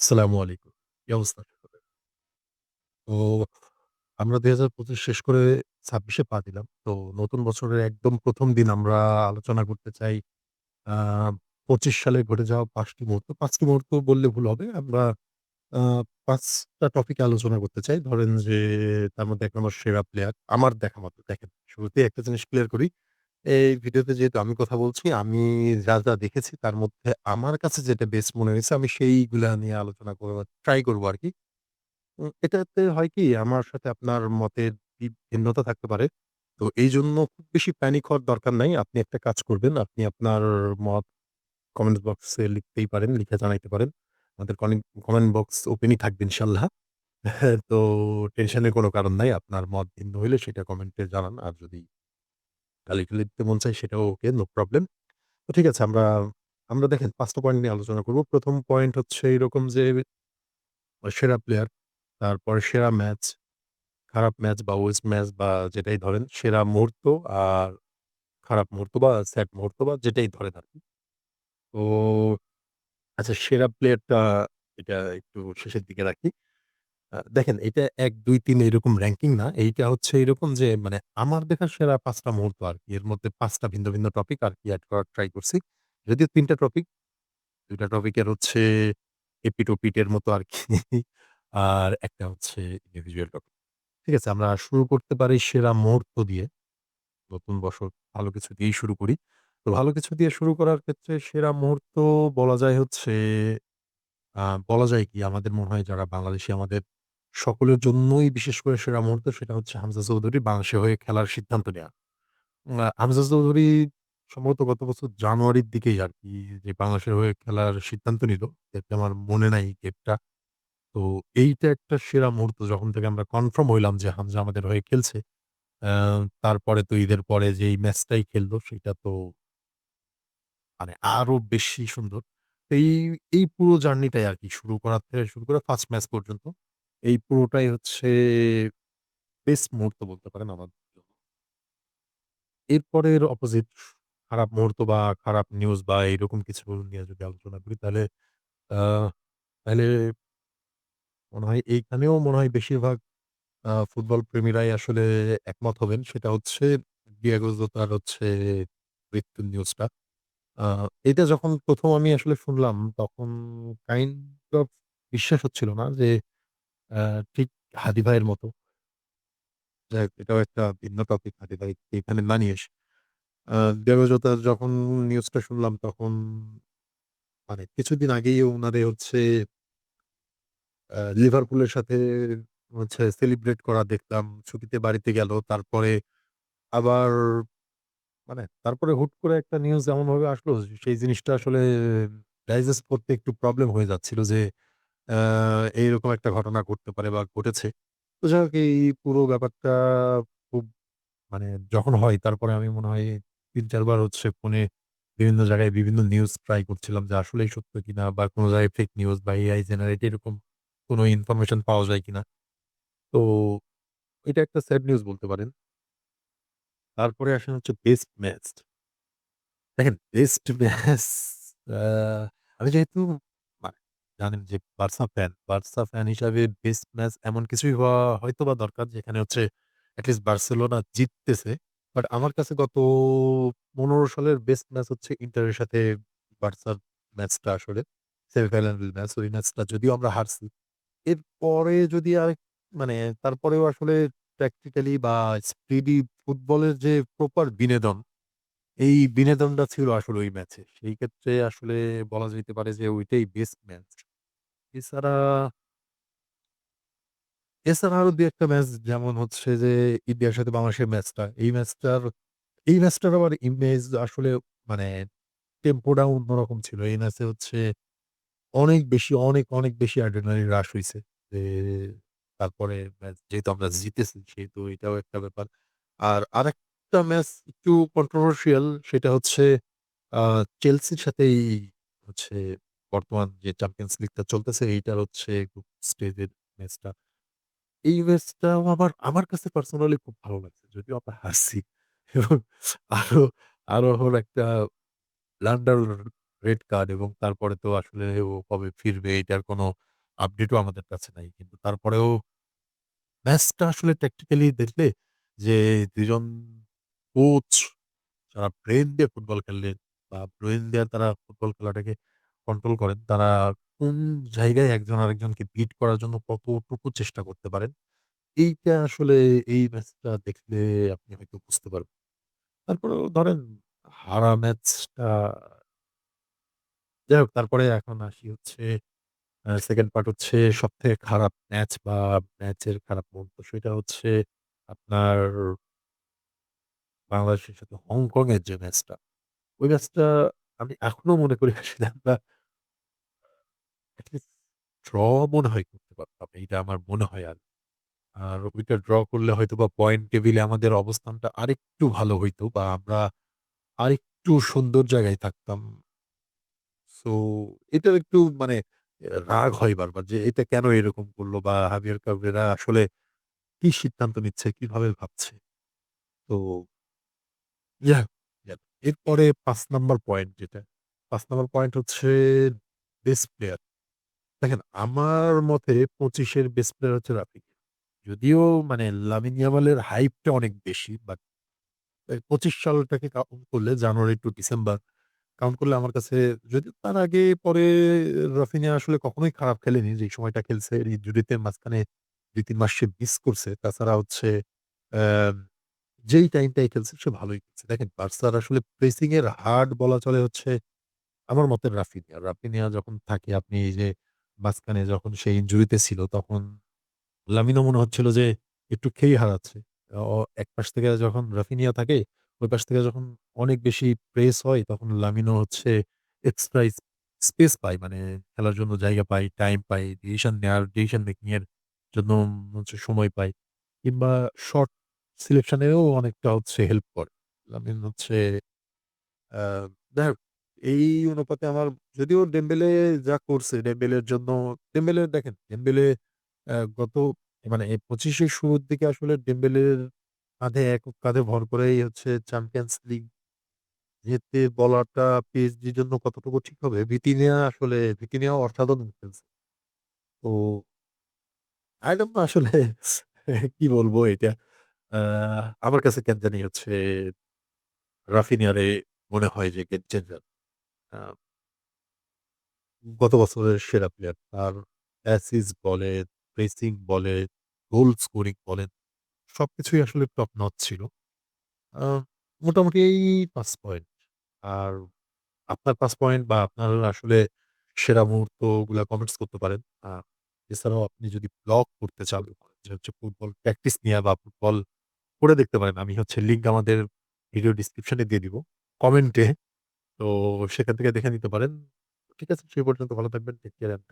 আসসালামু আলাইকুম। কি অবস্থা? তো আমরা ২০২৫ শেষ করে ২৬ এ পা দিলাম। তো নতুন বছরের একদম ১ম দিন আমরা আলোচনা করতে চাই, আ ২৫ সালে ঘটে যাওয়া ৫ টি মুহূর্ত। ৫ টি মুহূর্ত বললে ভুল হবে। আমরা, আ ৫ টা টপিকে আলোচনা করতে চাই। ধরেন যে, তার মধ্যে ১ নম্বর সেরা প্লেয়ার। আমার দেখা মতো, দেখেন, শুরুতেই একটা জিনিস ক্লিয়ার করি। এই ভিডিওতে যেহেতু আমি কথা বলছি, আমি যা, যা দেখেছি তার মধ্যে আমার কাছে যেটা বেস্ট মনে হয়েছে আমি সেইগুলা নিয়ে আলোচনা করার ট্রাই করব আরকি। উম এটাতে হয় কি আমার সাথে আপনার মতের ভিন্নতা থাকতে পারে। তো এইজন্য খুব বেশি প্যানিক হওয়ার দরকার নাই। আপনি একটা কাজ করবেন। আপনি আপনার মত কমেন্ট বক্সে লিখতেই পারেন, লিখে জানাইতে পারেন। আমাদের কমেন্ট বক্স ওপেনই থাকবে ইনশাআল্লাহ। তো টেনশনের কোনো কারণ নাই। আপনার মত ভিন্ন হইলে সেটা কমেন্টে জানান। আর যদি গালি টালি দিতে মন চায় সেটাও ওকে, নো প্রবলেম। তো ঠিক আছে আমরা, আমরা দেখেন ৫ টা পয়েন্ট নিয়ে আলোচনা করব। প্রথম পয়েন্ট হচ্ছে এরকম যে সেরা প্লেয়ার, তারপরে সেরা ম্যাচ, খারাপ ম্যাচ বা ওয়েস্ট ম্যাচ বা যেটাই ধরেন সেরা মুহূর্ত আর খারাপ মুহূর্ত বা স্যাড মুহূর্ত বা যেটাই ধরেন আরকি। তো আচ্ছা সেরা প্লেয়ারটা এটা একটু শেষের দিকে রাখি। দেখেন এটা ১, ২, ৩ এরকম র‍্যাংকিং না। এইটা হচ্ছে এরকম যে মানে আমার দেখা সেরা ৫ টা মুহূর্ত আরকি। এর মধ্যে ৫ টা ভিন্ন, ভিন্ন টপিক আরকি এড করার ট্রাই করছি। যদিও ৩ টা টপিক, ২ টা টপিকের হচ্ছে এপিঠ-ওপিঠ এর মতো আরকি। আর একটা হচ্ছে ইন্ডিভিজুয়াল টপিক। ঠিক আছে? আমরা শুরু করতে পারি সেরা মুহূর্ত দিয়ে। নতুন বছর ভালো কিছু দিয়েই শুরু করি। তো ভালো কিছু দিয়ে শুরু করার ক্ষেত্রে সেরা মুহূর্ত বলা যায় হচ্ছে বলা যায় কি আমাদের মনে হয় যারা বাংলাদেশী আমাদের সকলের জন্যই বিশেষ করে সেরা মুহূর্ত সেটা হচ্ছে হামজা চৌধুরী বাংলাদেশে হয়ে খেলার সিদ্ধান্ত। আ হামজা চৌধুরী সম্ভবত গত বছর জানুয়ারির দিকেই আরকি যে বাংলাদেশের হয়ে খেলার সিদ্ধান্ত নিল। এটা আমার মনে নাই ডেটটা। তো এইটা একটা সেরা মুহূর্ত যখন থেকে আমরা কনফার্ম হইলাম যে হামজা আমাদের হয়ে খেলছে। তারপরে তো ঈদের পরে যেই ম্যাচটাই খেললো সেটা তো মানে আরও বেশি সুন্দর। এই, এই পুরো জার্নিটাই আরকি শুরু করার থেকে শুরু করে ফার্স্ট ম্যাচ পর্যন্ত। এই পুরোটাই হচ্ছে বেস্ট মুহূর্ত বলতে পারেন আমার। এরপরের অপোজিট খারাপ মুহূর্ত বা খারাপ নিউজ বা এরকম কিছু নিয়ে যদি আলোচনা করি তাহলে তাহলে মনে হয় এইখানেও মনে হয় বেশিরভাগ ফুটবল প্রেমীরাই আসলে একমত হবেন। সেটা হচ্ছে জোতার হচ্ছে মৃত্যুর নিউজটা। এটা যখন ১ম আমি আসলে শুনলাম তখন কাইন্ড অফ বিশ্বাস হচ্ছিল না যে ঠিক হাদি ভাইয়ের মতো। এটাও একটা ভিন্ন টপিক হাদি ভাইকে এখানে না নিয়ে এসে। ডিয়েগো যখন নিউজটা শুনলাম তখন মানে কিছুদিন আগেই উনারে হচ্ছে লিভারপুলের সাথে হচ্ছে সেলিব্রেট করা দেখলাম। ছুটিতে বাড়িতে গেল। তারপরে আবার মানে তারপরে হুট করে একটা নিউজ এমনভাবে আসলো, সেই জিনিসটা আসলে ডাইজেস্ট করতে একটু প্রবলেম হয়ে যাচ্ছিল যে এইরকম একটা ঘটনা ঘটতে পারে বা ঘটেছে। তো যাই হোক, এই পুরো ব্যাপারটা খুব মানে যখন হয়, তারপরে আমি মনে হয় ৩-৪ বার হচ্ছে ফোনে বিভিন্ন জায়গায় বিভিন্ন নিউজ ট্রাই করছিলাম যে আসলেই সত্য কিনা বা কোন জায়গায় ফেক নিউজ বা এআই জেনারেট এরকম কোন ইনফরমেশন পাওয়া যায় কিনা। তো এটা একটা স্যাড নিউজ বলতে পারেন। তারপরে আসেন হচ্ছে বেস্ট ম্যাচ। দেখেন বেস্ট ম্যাচ আমি যেহেতু জানেন যে বার্সা ফ্যান। বার্সা ফ্যান হিসাবে বেস্ট ম্যাচ এমন কিছুই হওয়া হয়তোবা দরকার যেখানে হচ্ছে এটলিস্ট বার্সেলোনা জিততেছে। বাট আমার কাছে গত ১৫ সালের বেস্ট ম্যাচ হচ্ছে ইন্টারের সাথে বার্সার ম্যাচটা আসলে। Semifinal match. ওই ম্যাচটা যদিও আমরা হারছি। এরপরে যদি আরেক মানে তারপরেও আসলে ট্যাকটিক্যালি বা স্পিডি ফুটবলের যে প্রপার বিনোদন, এই বিনোদনটা ছিল আসলে ওই ম্যাচে। সেই ক্ষেত্রে আসলে বলা যেতে পারে যে ওইটাই বেস্ট ম্যাচ। এছাড়া, এছাড়া আরও ২-১ টা ম্যাচ যেমন হচ্ছে যে ইন্ডিয়ার সাথে বাংলাদেশের ম্যাচটা। এই ম্যাচটার এই ম্যাচটার আবার ইমেজ আসলে মানে টেম্পোটা অন্যরকম ছিল। এই ম্যাচে হচ্ছে অনেক বেশি অনেক, অনেক বেশি অ্যাড্রিনালিন হ্রাস হইছে। যে তারপরে ম্যাচ যেহেতু আমরা জিতেছি সেহেতু এটাও একটা ব্যাপার। আর আরেকটা ম্যাচ একটু কন্ট্রোভার্সিয়াল সেটা হচ্ছে চেলসির সাথেই হচ্ছে বর্তমান যে চ্যাম্পিয়ন্স লিগটা চলতেছে, এইটার হচ্ছে গ্রুপ স্টেজের ম্যাচটা। এই ম্যাচটাও আমার আমার কাছে পার্সোনালি খুব ভালো লাগছে। যদিও আমরা হারছি এবং আরও আরও হল একটা লান্ডার রেড কার্ড এবং তারপরে তো আসলে ও কবে ফিরবে এটার কোনো আপডেটও আমাদের কাছে নাই। কিন্তু তারপরেও ম্যাচটা আসলে ট্যাকটিক্যালি দেখলে যে দুজন কোচ যারা ব্রেন দিয়ে ফুটবল খেললেন বা ব্রেইন দিয়ে তারা ফুটবল খেলাটাকে কন্ট্রোল করেন, তারা কোন জায়গায় একজন আরেকজনকে বিট করার জন্য কতটুকু চেষ্টা করতে পারেন, এইটা আসলে এই ম্যাচটা দেখলে আপনি হয়তো বুঝতে পারবেন। তারপরেও ধরেন হারা ম্যাচটা যাই হোক তারপরে এখন আসি হচ্ছে 2nd পার্ট হচ্ছে সবথেকে খারাপ ম্যাচ বা ম্যাচের খারাপ মুহূর্ত সেটা হচ্ছে আপনার বাংলাদেশের সাথে হংকং এর যে ম্যাচটা, ওই ম্যাচটা আমি এখনও মনে করি আসলে আমরা ড্র মনে হয় করতে পারতাম। এইটা আমার মনে হয় আর। আর ওইটা ড্র করলে হয়তোবা পয়েন্ট টেবিলে আমাদের অবস্থানটা আরেকটু ভালো হইতো বা আমরা আরেকটু সুন্দর জায়গায় থাকতাম। সো এটার একটু মানে রাগ হয় বারবার যে এটা কেন এরকম করল বা হাবিয়ার ক্যাব্রেরা আসলে কি সিদ্ধান্ত নিচ্ছে, কীভাবে ভাবছে? তো এরপরে পাঁচ নাম্বার পয়েন্ট যেটা, পাঁচ নাম্বার পয়েন্ট হচ্ছে বেস্ট প্লেয়ার। দেখেন, আমার মতে ২৫ এর বেস্ট প্লেয়ার হচ্ছে রাফিনিয়া। যদিও মানে লামিন ইয়ামালের হাইপটা অনেক বেশি বাট ২৫ সালটাকে কাউন্ট করলে জানুয়ারি টু ডিসেম্বর কাউন্ট করলে আমার কাছে, যদিও তার আগে পরে রাফিনিয়া আসলে কখনোই খারাপ খেলেনি। যে সময়টা খেলছে ইনজুরিতে মাঝখানে ২-৩ মাস সে মিস করছে। তাছাড়া হচ্ছে যেই টাইমটায় খেলছে, সে ভালোই খেলছে। দেখেন বার্সার আসলে প্রেসিং এর হার্ট বলা চলে হচ্ছে আমার মতে রাফিনিয়া। রাফিনিয়া যখন থাকে, আপনি এই যে মাঝখানে যখন সে ইনজুরিতে ছিল তখন লামিনও মনে হচ্ছিল যে একটু খেই হারাচ্ছে। এক পাশ থেকে যখন রাফিনিয়া থাকে, ওই পাশ থেকে যখন অনেক বেশি প্রেস হয় তখন লামিনো হচ্ছে এক্সট্রা স্পেস পায়। মানে খেলার জন্য জায়গা পায়, টাইম পায়, ডিসিশন নেওয়ার ডিসিশন মেকিং এর জন্য হচ্ছে সময় পায়। কিংবা শর্ট সিলেকশন এও অনেকটা হচ্ছে হেল্প করে। লামিন হচ্ছে হোক এই অনুপাতে আমার, যদিও ডেম্বেলে যা করছে ডেম্বেলের জন্য ডেম্বেলে দেখেন ডেম্বেলে গত মানে এই ২৫ এর শুরুর দিকে আসলে ডেম্বেলের কাঁধে একক কাঁধে ভর করেই হচ্ছে চ্যাম্পিয়ন্স লিগ যেতে বলাটা পিএসজির জন্য কতটুকু ঠিক হবে? ভিতিনিয়া আসলে ভিতিনিয়াও অসাধারণ খেলছে। তো know আসলে কি বলব এটা? আমার কাছে কেন জানি হচ্ছে রাফিনিয়ারে মনে হয় যে গেম চেঞ্জার। গত বছরের সেরা প্লেয়ার। তার অ্যাসিস্ট বলেন, প্রেসিং বলেন, গোল স্কোরিং বলেন, সবকিছুই আসলে টপ নচ ছিল। মোটামুটি এই ৫ পয়েন্ট। আর আপনার ৫ পয়েন্ট বা আপনার আসলে সেরা মুহূর্তগুলা কমেন্টস করতে পারেন। আ এছাড়াও আপনি যদি ব্লগ করতে চান যে হচ্ছে ফুটবল প্র্যাকটিস নিয়া বা ফুটবল করে দেখতে পারেন। আমি হচ্ছে লিঙ্ক আমাদের ভিডিও ডেসক্রিপশন এ দিয়ে দিব। কমেন্টে। তো সেখান থেকে দেখে নিতে পারেন। ঠিক আছে? সেই পর্যন্ত ভালো থাকবেন। Take care and